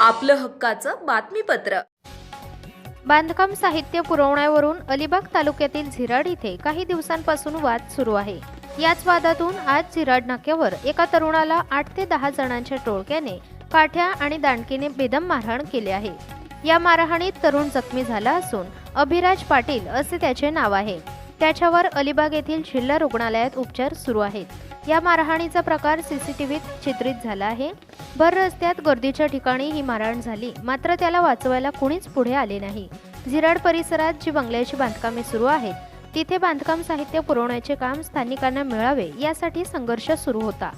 आपलं हक्काचं बातमीपत्र. बांधकाम साहित्य पुरवण्यावरून अलिबाग तालुक्यातील झिराड इथे काही दिवसांपासून वाद सुरू आहे. याच वादातून आज झिराड नाक्यावर एका तरुणाला आठ ते दहा जणांच्या टोळक्याने काठ्या आणि दांडकीने बेदम मारहाण केले आहे. या मारहाणीत तरुण जखमी झाला असून अभिराज पाटील असे त्याचे नाव आहे. त्याच्यावर अलिबाग येथील जिल्हा रुग्णालयात उपचार सुरू आहेत. या मारहाणीचा प्रकार सीसीटीव्हीत चित्रित झाला आहे. भर रस्त्यात गर्दीच्या ठिकाणी ही मारहाण झाली. मात्र त्याला वाचवायला कुणीच पुढे आले नाही. झिराड परिसरात जी बंगल्याची बांधकामे सुरू आहेत तिथे बांधकाम साहित्य पुरवण्याचे काम स्थानिकांना मिळावे यासाठी संघर्ष सुरू होता.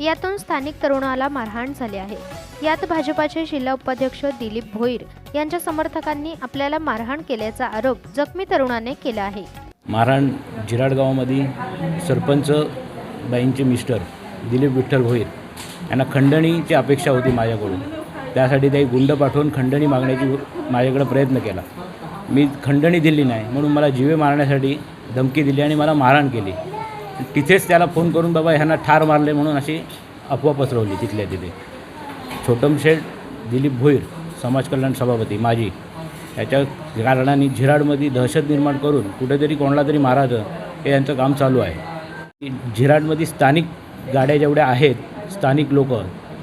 यातून स्थानिक तरुणाला मारहाण झाली आहे. यात भाजपाचे जिल्हा उपाध्यक्ष दिलीप भोईर यांच्या समर्थकांनी आपल्याला मारहाण केल्याचा आरोप जखमी तरुणाने केला आहे. मारहाण जिराड गावामध्ये सरपंच बाईंचे मिस्टर दिलीप विठ्ठल भोईर यांना खंडणीची अपेक्षा होती माझ्याकडून. त्यासाठी ते गुंड पाठवून खंडणी मागण्याची माझ्याकडे प्रयत्न केला. मी खंडणी दिली नाही म्हणून मला जीवे मारण्यासाठी धमकी दिली आणि मला मारहाण केली. तिथेच त्याला फोन करून बाबा ह्यांना ठार मारले म्हणून अशी अफवा पसरवली तिथल्या तिथे. छोटम शेठ दिलीप भोईर समाज कल्याण सभापती माजी. याच्या कारणाने झिराडमध्ये दहशत निर्माण करून कुठेतरी कोणाला तरी मारायचं हे यांचं काम चालू आहे. झिराडमध्ये स्थानिक गाड्या जेवढ्या आहेत स्थानिक लोक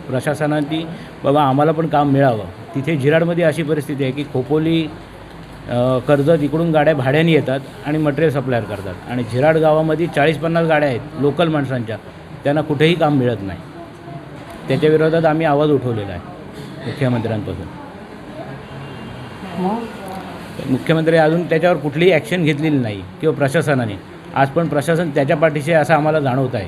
प्रशासनाने बाबा आम्हाला पण काम मिळावं. तिथे झिराडमध्ये अशी परिस्थिती आहे की खोपोली कर्जत इकडून गाड्या भाड्याने येतात आणि मटेरियल सप्लायर करतात. आणि झिराड गावामध्ये चाळीस पन्नास गाड्या आहेत लोकल माणसांच्या. त्यांना कुठेही काम मिळत नाही. त्याच्या विरोधात आम्ही आवाज उठवलेला आहे मुख्यमंत्र्यांपासून. मुख्यमंत्री अजून त्याच्यावर कुठलीही ॲक्शन घेतलेली नाही किंवा प्रशासनाने. आज पण प्रशासन त्याच्या पाठीशी असं आम्हाला जाणवत आहे.